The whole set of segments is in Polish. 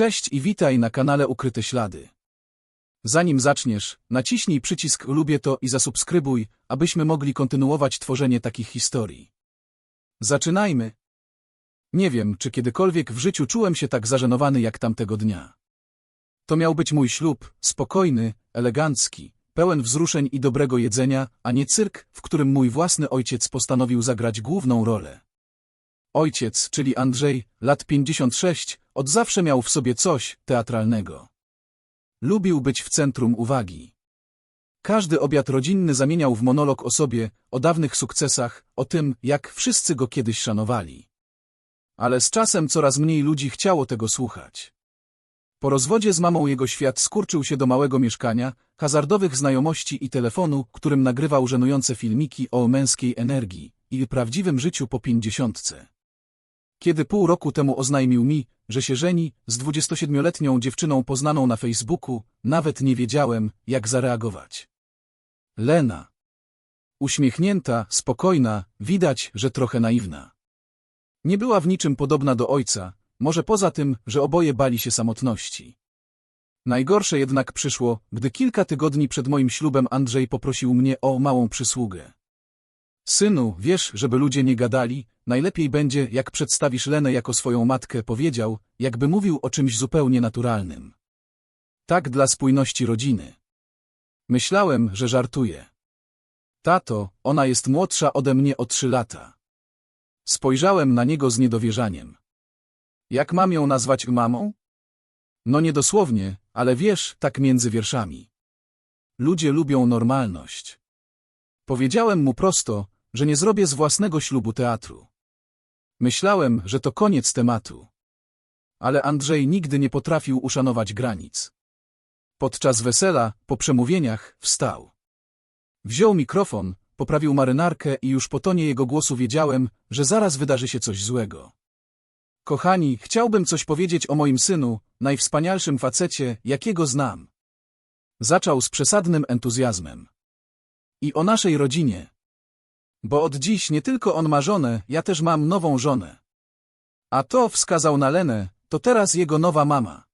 Cześć i witaj na kanale Ukryte Ślady. Zanim zaczniesz, naciśnij przycisk lubię to i zasubskrybuj, abyśmy mogli kontynuować tworzenie takich historii. Zaczynajmy. Nie wiem, czy kiedykolwiek w życiu czułem się tak zażenowany jak tamtego dnia. To miał być mój ślub, spokojny, elegancki, pełen wzruszeń i dobrego jedzenia, a nie cyrk, w którym mój własny ojciec postanowił zagrać główną rolę. Ojciec, czyli Andrzej, lat 56, od zawsze miał w sobie coś teatralnego. Lubił być w centrum uwagi. Każdy obiad rodzinny zamieniał w monolog o sobie, o dawnych sukcesach, o tym, jak wszyscy go kiedyś szanowali. Ale z czasem coraz mniej ludzi chciało tego słuchać. Po rozwodzie z mamą jego świat skurczył się do małego mieszkania, hazardowych znajomości i telefonu, którym nagrywał żenujące filmiki o męskiej energii i prawdziwym życiu po pięćdziesiątce. Kiedy pół roku temu oznajmił mi, że się żeni z 27-letnią dziewczyną poznaną na Facebooku, nawet nie wiedziałem, jak zareagować. Lena. Uśmiechnięta, spokojna, widać, że trochę naiwna. Nie była w niczym podobna do ojca, może poza tym, że oboje bali się samotności. Najgorsze jednak przyszło, gdy kilka tygodni przed moim ślubem Andrzej poprosił mnie o małą przysługę. Synu, wiesz, żeby ludzie nie gadali, najlepiej będzie, jak przedstawisz Lenę jako swoją matkę, powiedział, jakby mówił o czymś zupełnie naturalnym. Tak dla spójności rodziny. Myślałem, że żartuje. Tato, ona jest młodsza ode mnie o trzy lata. Spojrzałem na niego z niedowierzaniem. Jak mam ją nazwać mamą? No nie dosłownie, ale wiesz, tak między wierszami. Ludzie lubią normalność. Powiedziałem mu prosto, że nie zrobię z własnego ślubu teatru. Myślałem, że to koniec tematu. Ale Andrzej nigdy nie potrafił uszanować granic. Podczas wesela, po przemówieniach, wstał. Wziął mikrofon, poprawił marynarkę i już po tonie jego głosu wiedziałem, że zaraz wydarzy się coś złego. Kochani, chciałbym coś powiedzieć o moim synu, najwspanialszym facecie, jakiego znam. Zaczął z przesadnym entuzjazmem. I o naszej rodzinie. Bo od dziś nie tylko on ma żonę, ja też mam nową żonę. A to wskazał na Lenę, to teraz jego nowa mama.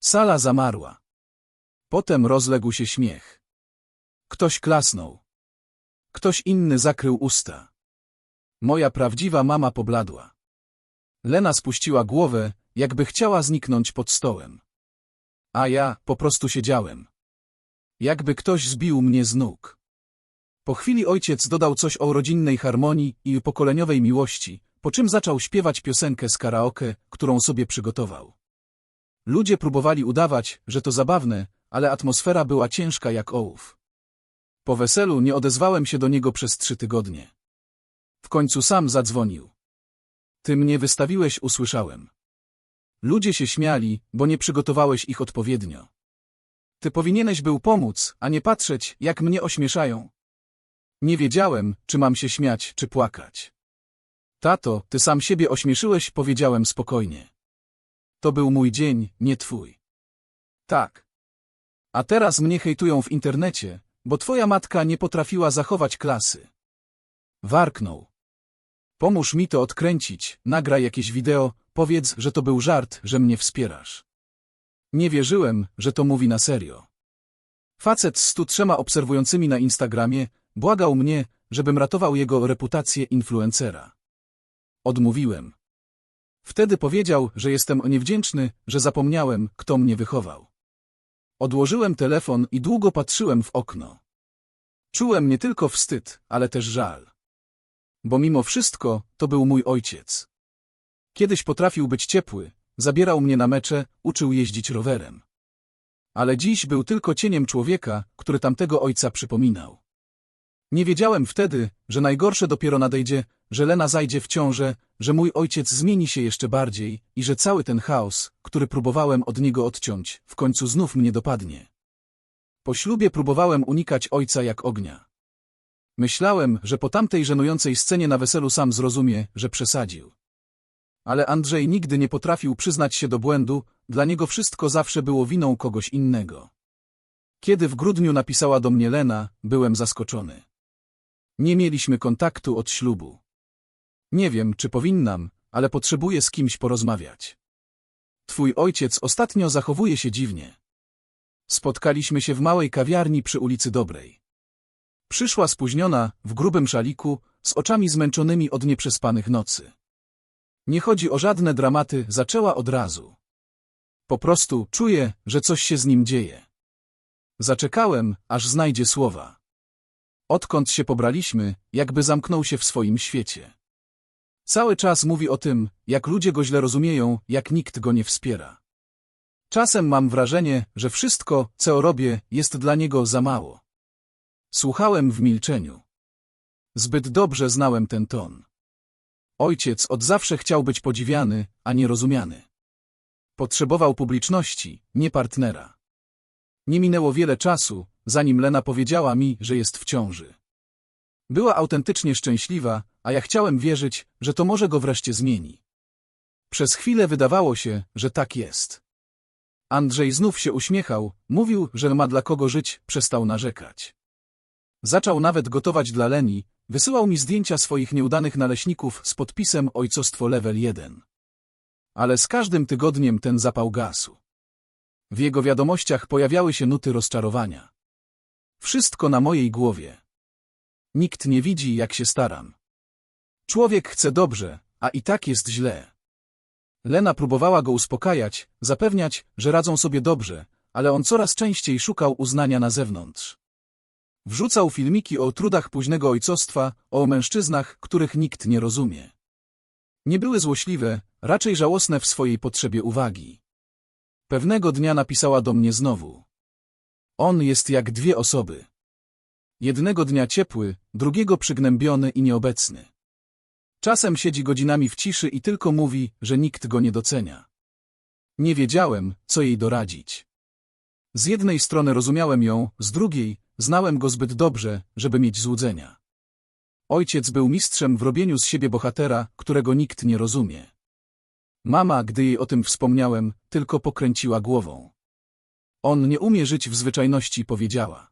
Sala zamarła. Potem rozległ się śmiech. Ktoś klasnął. Ktoś inny zakrył usta. Moja prawdziwa mama pobladła. Lena spuściła głowę, jakby chciała zniknąć pod stołem. A ja po prostu siedziałem. Jakby ktoś zbił mnie z nóg. Po chwili ojciec dodał coś o rodzinnej harmonii i pokoleniowej miłości, po czym zaczął śpiewać piosenkę z karaoke, którą sobie przygotował. Ludzie próbowali udawać, że to zabawne, ale atmosfera była ciężka jak ołów. Po weselu nie odezwałem się do niego przez trzy tygodnie. W końcu sam zadzwonił. Ty mnie wystawiłeś, usłyszałem. Ludzie się śmiali, bo nie przygotowałeś ich odpowiednio. Ty powinieneś był pomóc, a nie patrzeć, jak mnie ośmieszają. Nie wiedziałem, czy mam się śmiać, czy płakać. Tato, ty sam siebie ośmieszyłeś, powiedziałem spokojnie. To był mój dzień, nie twój. Tak. A teraz mnie hejtują w internecie, bo twoja matka nie potrafiła zachować klasy. Warknął. Pomóż mi to odkręcić, nagraj jakieś wideo, powiedz, że to był żart, że mnie wspierasz. Nie wierzyłem, że to mówi na serio. Facet z stu trzema obserwującymi na Instagramie błagał mnie, żebym ratował jego reputację influencera. Odmówiłem. Wtedy powiedział, że jestem niewdzięczny, że zapomniałem, kto mnie wychował. Odłożyłem telefon i długo patrzyłem w okno. Czułem nie tylko wstyd, ale też żal. Bo mimo wszystko, to był mój ojciec. Kiedyś potrafił być ciepły, zabierał mnie na mecze, uczył jeździć rowerem. Ale dziś był tylko cieniem człowieka, który tamtego ojca przypominał. Nie wiedziałem wtedy, że najgorsze dopiero nadejdzie, że Lena zajdzie w ciążę, że mój ojciec zmieni się jeszcze bardziej i że cały ten chaos, który próbowałem od niego odciąć, w końcu znów mnie dopadnie. Po ślubie próbowałem unikać ojca jak ognia. Myślałem, że po tamtej żenującej scenie na weselu sam zrozumie, że przesadził. Ale Andrzej nigdy nie potrafił przyznać się do błędu, dla niego wszystko zawsze było winą kogoś innego. Kiedy w grudniu napisała do mnie Lena, byłem zaskoczony. Nie mieliśmy kontaktu od ślubu. Nie wiem, czy powinnam, ale potrzebuję z kimś porozmawiać. Twój ojciec ostatnio zachowuje się dziwnie. Spotkaliśmy się w małej kawiarni przy ulicy Dobrej. Przyszła spóźniona, w grubym szaliku, z oczami zmęczonymi od nieprzespanych nocy. Nie chodzi o żadne dramaty, zaczęła od razu. Po prostu czuję, że coś się z nim dzieje. Zaczekałem, aż znajdzie słowa. Odkąd się pobraliśmy, jakby zamknął się w swoim świecie. Cały czas mówi o tym, jak ludzie go źle rozumieją, jak nikt go nie wspiera. Czasem mam wrażenie, że wszystko, co robię, jest dla niego za mało. Słuchałem w milczeniu. Zbyt dobrze znałem ten ton. Ojciec od zawsze chciał być podziwiany, a nie rozumiany. Potrzebował publiczności, nie partnera. Nie minęło wiele czasu, zanim Lena powiedziała mi, że jest w ciąży. Była autentycznie szczęśliwa, a ja chciałem wierzyć, że to może go wreszcie zmieni. Przez chwilę wydawało się, że tak jest. Andrzej znów się uśmiechał, mówił, że ma dla kogo żyć, przestał narzekać. Zaczął nawet gotować dla Leni, wysyłał mi zdjęcia swoich nieudanych naleśników z podpisem Ojcostwo Level 1. Ale z każdym tygodniem ten zapał gasł. W jego wiadomościach pojawiały się nuty rozczarowania. Wszystko na mojej głowie. Nikt nie widzi, jak się staram. Człowiek chce dobrze, a i tak jest źle. Lena próbowała go uspokajać, zapewniać, że radzą sobie dobrze, ale on coraz częściej szukał uznania na zewnątrz. Wrzucał filmiki o trudach późnego ojcostwa, o mężczyznach, których nikt nie rozumie. Nie były złośliwe, raczej żałosne w swojej potrzebie uwagi. Pewnego dnia napisała do mnie znowu. On jest jak dwie osoby. Jednego dnia ciepły, drugiego przygnębiony i nieobecny. Czasem siedzi godzinami w ciszy i tylko mówi, że nikt go nie docenia. Nie wiedziałem, co jej doradzić. Z jednej strony rozumiałem ją, z drugiej znałem go zbyt dobrze, żeby mieć złudzenia. Ojciec był mistrzem w robieniu z siebie bohatera, którego nikt nie rozumie. Mama, gdy jej o tym wspomniałem, tylko pokręciła głową. On nie umie żyć w zwyczajności, powiedziała.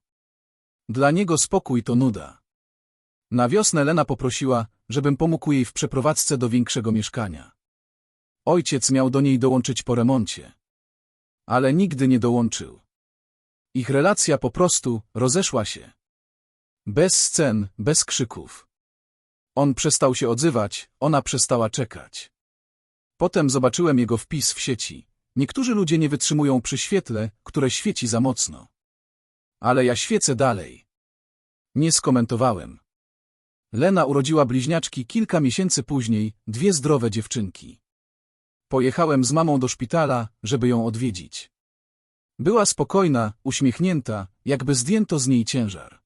Dla niego spokój to nuda. Na wiosnę Lena poprosiła, żebym pomógł jej w przeprowadzce do większego mieszkania. Ojciec miał do niej dołączyć po remoncie. Ale nigdy nie dołączył. Ich relacja po prostu rozeszła się. Bez scen, bez krzyków. On przestał się odzywać, ona przestała czekać. Potem zobaczyłem jego wpis w sieci. Niektórzy ludzie nie wytrzymują przy świetle, które świeci za mocno. Ale ja świecę dalej. Nie skomentowałem. Lena urodziła bliźniaczki kilka miesięcy później, dwie zdrowe dziewczynki. Pojechałem z mamą do szpitala, żeby ją odwiedzić. Była spokojna, uśmiechnięta, jakby zdjęto z niej ciężar.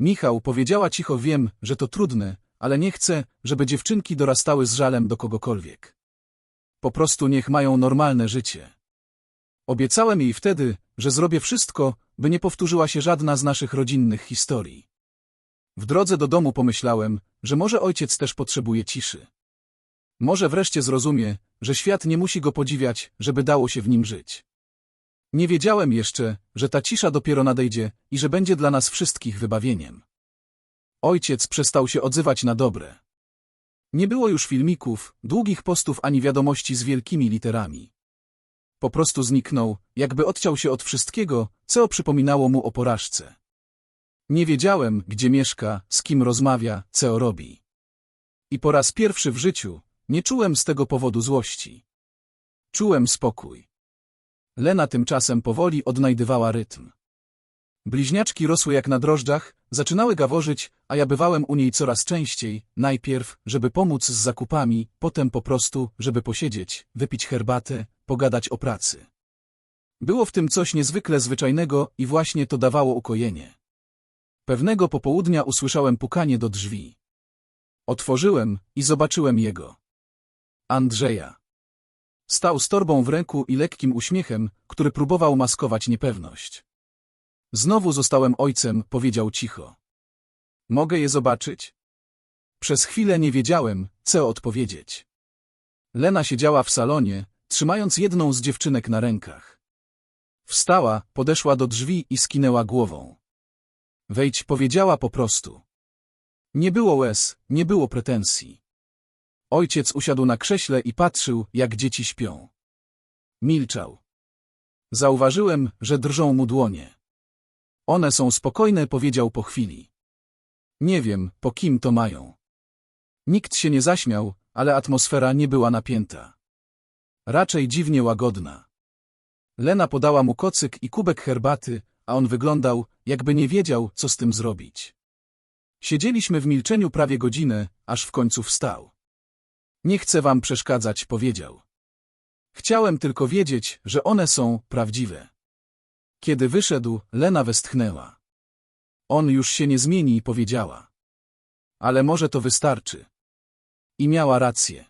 Michał powiedziała cicho wiem, że to trudne, ale nie chcę, żeby dziewczynki dorastały z żalem do kogokolwiek. Po prostu niech mają normalne życie. Obiecałem jej wtedy, że zrobię wszystko, by nie powtórzyła się żadna z naszych rodzinnych historii. W drodze do domu pomyślałem, że może ojciec też potrzebuje ciszy. Może wreszcie zrozumie, że świat nie musi go podziwiać, żeby dało się w nim żyć. Nie wiedziałem jeszcze, że ta cisza dopiero nadejdzie i że będzie dla nas wszystkich wybawieniem. Ojciec przestał się odzywać na dobre. Nie było już filmików, długich postów ani wiadomości z wielkimi literami. Po prostu zniknął, jakby odciął się od wszystkiego, co przypominało mu o porażce. Nie wiedziałem, gdzie mieszka, z kim rozmawia, co robi. I po raz pierwszy w życiu nie czułem z tego powodu złości. Czułem spokój. Lena tymczasem powoli odnajdywała rytm. Bliźniaczki rosły jak na drożdżach, zaczynały gaworzyć, a ja bywałem u niej coraz częściej, najpierw, żeby pomóc z zakupami, potem po prostu, żeby posiedzieć, wypić herbatę, pogadać o pracy. Było w tym coś niezwykle zwyczajnego i właśnie to dawało ukojenie. Pewnego popołudnia usłyszałem pukanie do drzwi. Otworzyłem i zobaczyłem jego. Andrzeja. Stał z torbą w ręku i lekkim uśmiechem, który próbował maskować niepewność. Znowu zostałem ojcem, powiedział cicho. Mogę je zobaczyć? Przez chwilę nie wiedziałem, co odpowiedzieć. Lena siedziała w salonie, trzymając jedną z dziewczynek na rękach. Wstała, podeszła do drzwi i skinęła głową. Wejdź, powiedziała po prostu. Nie było łez, nie było pretensji. Ojciec usiadł na krześle i patrzył, jak dzieci śpią. Milczał. Zauważyłem, że drżą mu dłonie. One są spokojne, powiedział po chwili. Nie wiem, po kim to mają. Nikt się nie zaśmiał, ale atmosfera nie była napięta. Raczej dziwnie łagodna. Lena podała mu kocyk i kubek herbaty, a on wyglądał, jakby nie wiedział, co z tym zrobić. Siedzieliśmy w milczeniu prawie godzinę, aż w końcu wstał. Nie chcę wam przeszkadzać, powiedział. Chciałem tylko wiedzieć, że one są prawdziwe. Kiedy wyszedł, Lena westchnęła. On już się nie zmieni, powiedziała. Ale może to wystarczy. I miała rację.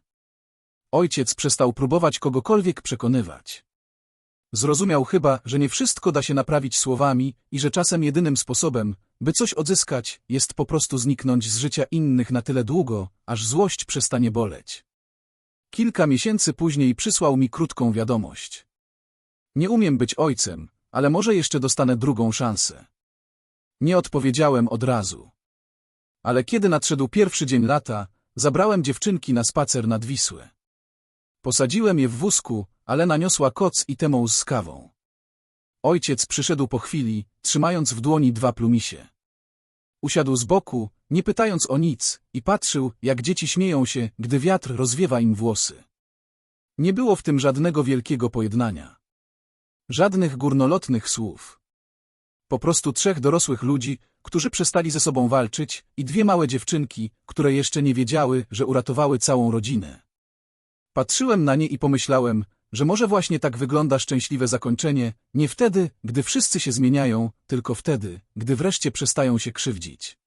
Ojciec przestał próbować kogokolwiek przekonywać. Zrozumiał chyba, że nie wszystko da się naprawić słowami i że czasem jedynym sposobem, by coś odzyskać, jest po prostu zniknąć z życia innych na tyle długo, aż złość przestanie boleć. Kilka miesięcy później przysłał mi krótką wiadomość. Nie umiem być ojcem, ale może jeszcze dostanę drugą szansę. Nie odpowiedziałem od razu. Ale kiedy nadszedł pierwszy dzień lata, zabrałem dziewczynki na spacer nad Wisłę. Posadziłem je w wózku, ale naniosła koc i temą z kawą. Ojciec przyszedł po chwili, trzymając w dłoni dwa plumisie. Usiadł z boku, nie pytając o nic, i patrzył, jak dzieci śmieją się, gdy wiatr rozwiewa im włosy. Nie było w tym żadnego wielkiego pojednania. Żadnych górnolotnych słów. Po prostu trzech dorosłych ludzi, którzy przestali ze sobą walczyć, i dwie małe dziewczynki, które jeszcze nie wiedziały, że uratowały całą rodzinę. Patrzyłem na nie i pomyślałem, że może właśnie tak wygląda szczęśliwe zakończenie, nie wtedy, gdy wszyscy się zmieniają, tylko wtedy, gdy wreszcie przestają się krzywdzić.